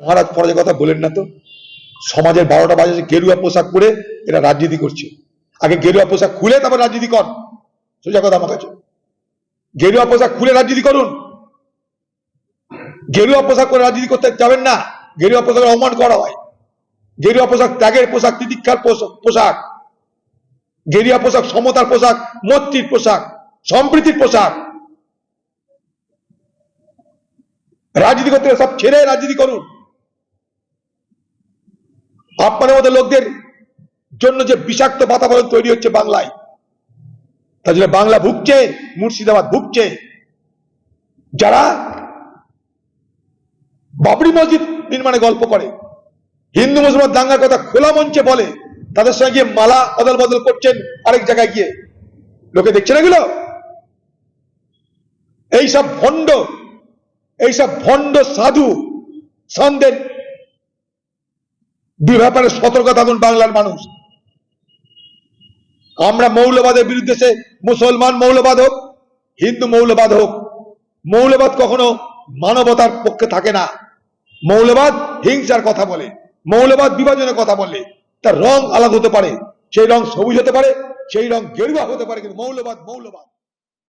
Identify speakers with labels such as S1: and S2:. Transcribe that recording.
S1: মহারাজ পরে কথা বলেন না তো। সমাজের বারোটা বাজে গেরুয়া পোশাক পরে এরা রাজনীতি করছে। আগে গেরুয়া পোশাক খুলে তারপর রাজনীতি কর। সোজা কথা আমার কাছে। গেরুয়া পোশাক খুলে রাজনীতি করুন। গেরুয়া পোশাক করে রাজনীতি করতে যাবেন না। গেরুয়া পোশাক অপমান করা হয়। গেরুয়া পোশাক ত্যাগের পোশাক, তিতিক্ষার পোশাক গেরুয়া পোশাক সমতার পোশাক মৈত্রীর পোশাক, সম্প্রীতির পোশাক। রাজনীতি করতে সব ছেড়ে রাজনীতি করুন। আপনাদের মতো লোকদের জন্য যে বিষাক্ত বাতাবরণ তৈরি হচ্ছে বাংলায়, তার জন্য বাংলা ভুগছে, মুর্শিদাবাদ ভুগছে। যারা বাবরি মসজিদ নির্মাণে গল্প করে, হিন্দু মুসলমান দাঙ্গার কথা খোলা মঞ্চে বলে, তাদের সঙ্গে গিয়ে মালা অদল বদল করছেন আরেক জায়গায় গিয়ে। লোকে দেখছে না এগুলো? এইসব ভণ্ড এইসব ভণ্ড সাধু, সন্দের দুই ব্যাপারে সতর্ক থাকুন বাংলার মানুষ। আমরা মৌলবাদের বিরুদ্ধে সে মুসলমান মৌলবাদ হোক, হিন্দু মৌলবাদ হোক, মৌলবাদ কখনো মানবতার পক্ষে থাকে না। মৌলবাদ হিংসার কথা বলে, মৌলবাদ বিভাজনের কথা বলে, তার রং আলাদা হতে পারে, সেই রং সবুজ হতে পারে, সেই রং গেরুয়া হতে পারে, কিন্তু মৌলবাদ মৌলবাদ।